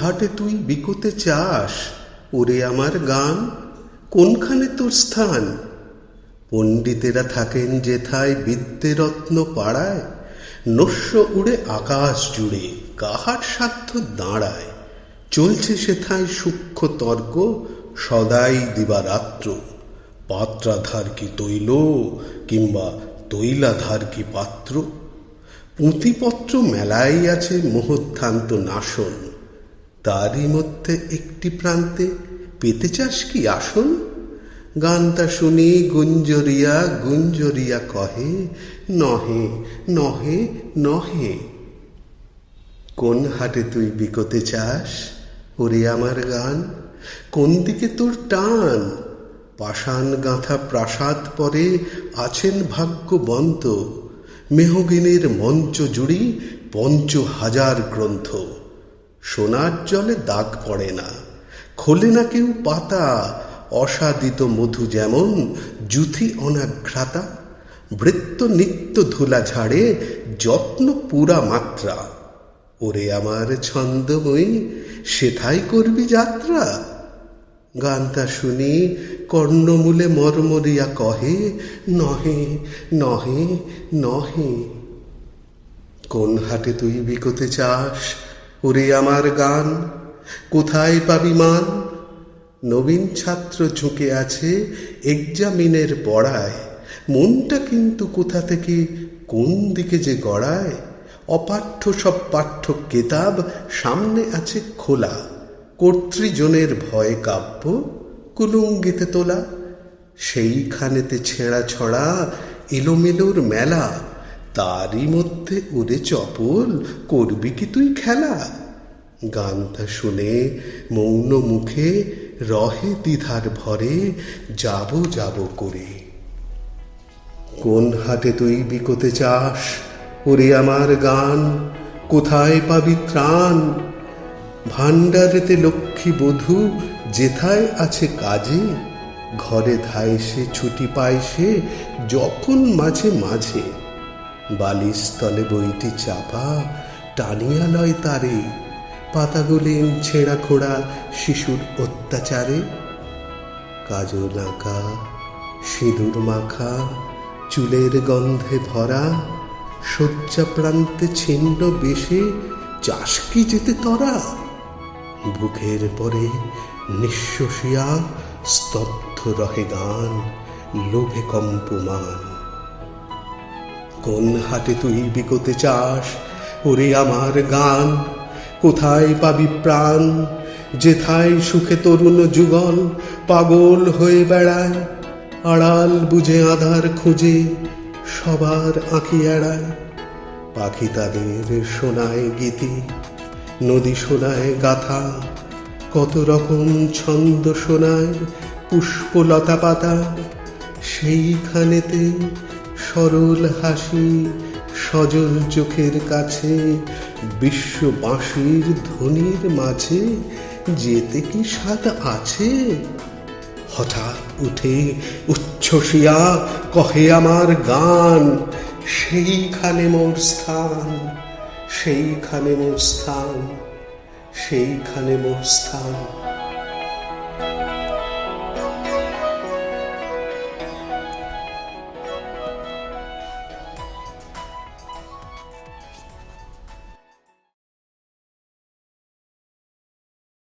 হাটে তুই বিকোতে চাস? ওরে আমার গান, কোনখানে তোর স্থান? পণ্ডিতেরা থাকেন যেথায় বিদ্যে রত্ন পাড়ায়, নস্য উড়ে আকাশ জুড়ে, কাহার সাধ্য দাঁড়ায়? চলছে সেথায় সূক্ষ্ম তর্ক, সদাই দিবারাত্র। পাত্রাধার কি তৈল, কিংবা তৈলাধার কি পাত্র? পুঁথিপত্র মেলাই আছে মোহধ্যান্ত নাশন। তারই মধ্যে একটি প্রান্তে পেতে চাস কি আসন গানটা শুনি গুঞ্জরিয়া গুঞ্জরিয়া কহে, নহে নহে নহে। কোন হাটে তুই বিকোতে চাস? ওরে আমার গান, কোন দিকে তোর টান? পাষাণ গাঁথা প্রাসাদ পরে আছেন ভাগ্যবন্ত, মেহগিনের মঞ্চ জুড়ি পঞ্চ হাজার গ্রন্থ। সোনার জলে দাগ পড়ে না। খোলে না কেউ পাতা। অসাদিত মধু যেমন জুথি অনাঘ্রাতা, বৃত্ত নিত্য ধুলা ঝাড়ে যত্ন পুরা মাত্রা। ওরে আমার ছন্দময়ী, সেথাই করবি যাত্রা? গানটা শুনি, কর্ণমূলে মর্মরিয়া কহে, নহে নহে নহে। কোন হাটে তুই বিকোতে চাস? ওরে আমার গান। কোথায় পাবি মান? নবীন ছাত্র ঝুঁকে আছে এক্সামিনের পড়ায়। মনটা কিন্তু কোথা থেকে কোন দিকে যে গড়ায়। অপাঠ্য সব পাঠ্য কেতাব সামনে আছে খোলা। কর্তৃজনের ভয় কাব্য কুলুঙ্গিতে তোলা। সেইখানেতে ছেঁড়া ছড়া এলোমেলোর মেলা। তারই মধ্যে ওরে চপল করবি কি তুই খেলা? গানটা শুনে মৌন মুখে রহে দ্বিধার ভরে, যাব যাব করে। কোন হাটে তুই বিকোতে চাস? ওরে আমার গান, কোথায় পাবি ত্রাণ? ভাণ্ডারেতে লক্ষ্মী বধূ যেথায় আছে কাজে, ঘরে ধায় সে, ছুটি পায় সে, যখন মাঝে মাঝে। বালিস্থলে বইটি চাপা, টানিয়া লয় তারে। পাতাগুলিন ছেঁড়া খোড়া শিশুর অত্যাচারে। কাজল আঁকা সিঁদুর মাখা, চুলের গন্ধে ভরা, শয্যা প্রান্তে ছিন্ন বেশে চাষ কি যেতে তরা? বুকের পরে নিঃশ্বসিয়া স্তব্ধ রহে গান, লোভে কম্পমান। কোন হাটে তুই বিকোতে চাস? ওরে আমার গান, কোথায় পাবি প্রাণ? যেথায় সুখে তরুণ যুগল পাগল হয়ে বেড়ায়, আড়াল বুঝে আধার খুঁজে সবার আঁকি এড়ায়। পাখি তাদের শোনায় গীতি, নদী শোনায় গাথা, কত রকম ছন্দ শোনায় পুষ্পলতা পাতা, সেইখানেতে সরল হাসি সজল চোখের কাছে বিশ্ববাসীর ধ্বনির মাঝে, যেতে কি স্বাদ আছে? হঠাৎ উঠে উচ্ছ্বসিয়া কহে আমার গান, সেইখানে মোর স্থান, সেইখানে মোর স্থান, সেইখানে মোর স্থান।